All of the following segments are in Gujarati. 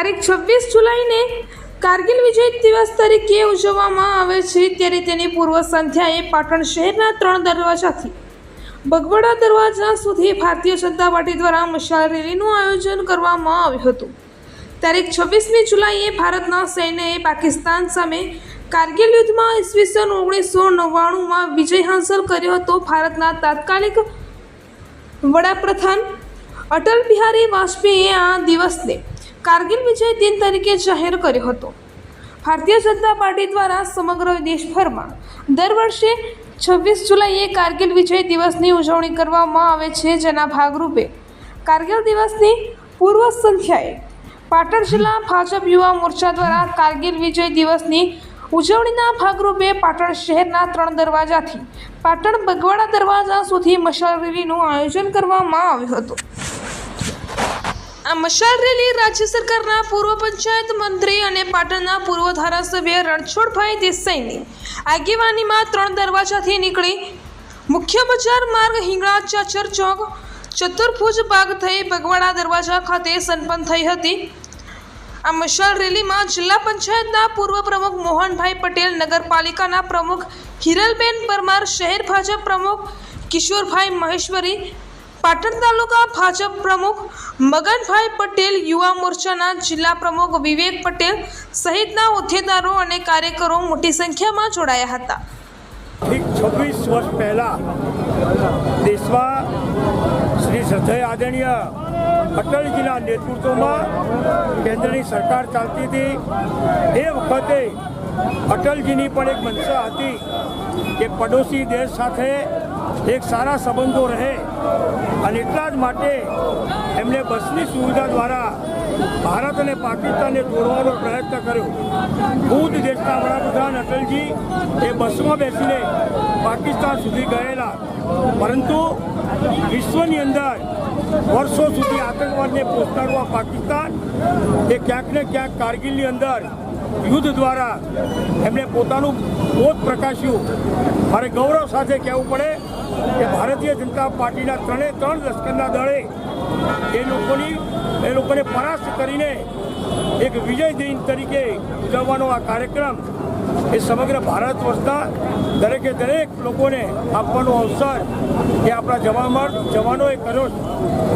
તારીખ છવ્વીસ જુલાઈને કારગિલ વિજય દિવસ તરીકે ઉજવવામાં આવે છે. ત્યારે તેની પૂર્વ સંધ્યાએ પાટણ શહેરના ત્રણ દરવાજાથી બગવડા દરવાજા સુધી ભારતીય જનતા પાર્ટી દ્વારા મશાલ રેલીનું આયોજન કરવામાં આવ્યું હતું. તારીખ છવ્વીસમી જુલાઈએ ભારતના સૈન્યએ પાકિસ્તાન સામે કારગિલ યુદ્ધમાં ઈસવીસન ઓગણીસો નવ્વાણુંમાં વિજય હાંસલ કર્યો હતો. ભારતના તાત્કાલિક વડાપ્રધાન અટલ બિહારી વાજપેયીએ આ દિવસને કારગિલ વિજય દિન તરીકે જાહેર કર્યો હતો. ભારતીય જનતા પાર્ટી દ્વારા સમગ્ર દેશભરમાં દર વર્ષે છવ્વીસ જુલાઈએ કારગિલ વિજય દિવસની ઉજવણી કરવામાં આવે છે જેના ભાગરૂપે કારગિલ દિવસની પૂર્વ સંધ્યાએ પાટણ જિલ્લા ભાજપ યુવા મોરચા દ્વારા કારગિલ વિજય દિવસની ઉજવણીના ભાગરૂપે પાટણ શહેરના ત્રણ દરવાજાથી પાટણ બગવાડા દરવાજા સુધી મશાલ રેલીનું આયોજન કરવામાં આવ્યું હતું. આ મશાલ રેલી રાજ્ય સરકારના પૂર્વ પંચાયત મંત્રી અને પાટણના પૂર્વ ધારાસભ્ય રણછોડભાઈ દેસાઈની આગેવાનીમાં ત્રણ દરવાજાથી નીકળી મુખ્ય બજાર માર્ગ હિંગળા ચાચર ચોક, ચતુર્ભુજ બાગ થઈ બગવાડા દરવાજા ખાતે સંપન્ન થઈ હતી. આ મશાલ રેલીમાં જિલ્લા પંચાયતના પૂર્વ પ્રમુખ મોહનભાઈ પટેલ, નગરપાલિકાના પ્રમુખ હિરલબેન પરમાર, શહેર ભાજપ પ્રમુખ કિશોરભાઈ મહેશ્વરી પાટણ તાલુકા ભાજપ પ્રમુખ મગનભાઈ પટેલ યુવા મોરચાના જિલ્લા પ્રમુખ વિવેક પટેલ સહિતના હોદ્દેદારો અને કાર્યકરો મોટી સંખ્યામાં જોડાયા હતા. ઠીક છવ્વીસ વર્ષ પહેલાં દેશમાં શ્રી શ્રદ્ધેય આદરણીય અટલજીના નેતૃત્વમાં કેન્દ્રની સરકાર ચાલતી હતી. એ વખતે અટલજીની પણ એક મનસા હતી. કે પડોશી દેશ સાથે એક સારા સંબંધો રહે અને એટલા જ માટે એમણે બસની સુવિધા દ્વારા ભારત અને પાકિસ્તાનને જોડવાનો પ્રયત્ન કર્યો. ખુદ દેશના વડાપ્રધાન અટલજી એ બસમાં બેસીને પાકિસ્તાન સુધી ગયેલા. પરંતુ વિશ્વની અંદર વર્ષો સુધી આતંકવાદને પહોંચાડવા પાકિસ્તાન એ ક્યાંક ને ક્યાંક કારગિલની અંદર યુદ્ધ દ્વારા એમણે પોતાનું બોધ પ્રકાશ્યું. મારે ગૌરવ સાથે કહેવું પડે કે ભારતીય જનતા પાર્ટીના ત્રણે ત્રણ લશ્કરના દળે એ લોકોની, એ લોકોને પરાસ્ત કરીને એક વિજય દિન તરીકે ઉજવવાનો આ કાર્યક્રમ એ સમગ્ર ભારત વર્ષના દરેકે દરેક લોકોને આપવાનો અવસર એ આપણા જવાન જવાનોએ કર્યો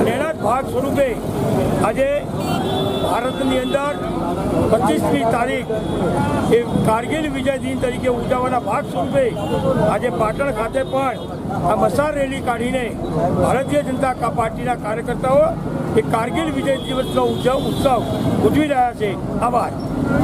અને એના જ ભાગ સ્વરૂપે આજે ભારતની અંદર પચીસમી તારીખ એ કારગિલ વિજય દિન તરીકે ઉજવવાના ભાગ સ્વરૂપે આજે પાટણ ખાતે પણ આ મસાર રેલી કાઢીને ભારતીય જનતા પાર્ટીના કાર્યકર્તાઓ એ કારગિલ વિજય દિવસનો ઉત્સવ ઉત્સવ ઉજવી રહ્યા છે. આભાર.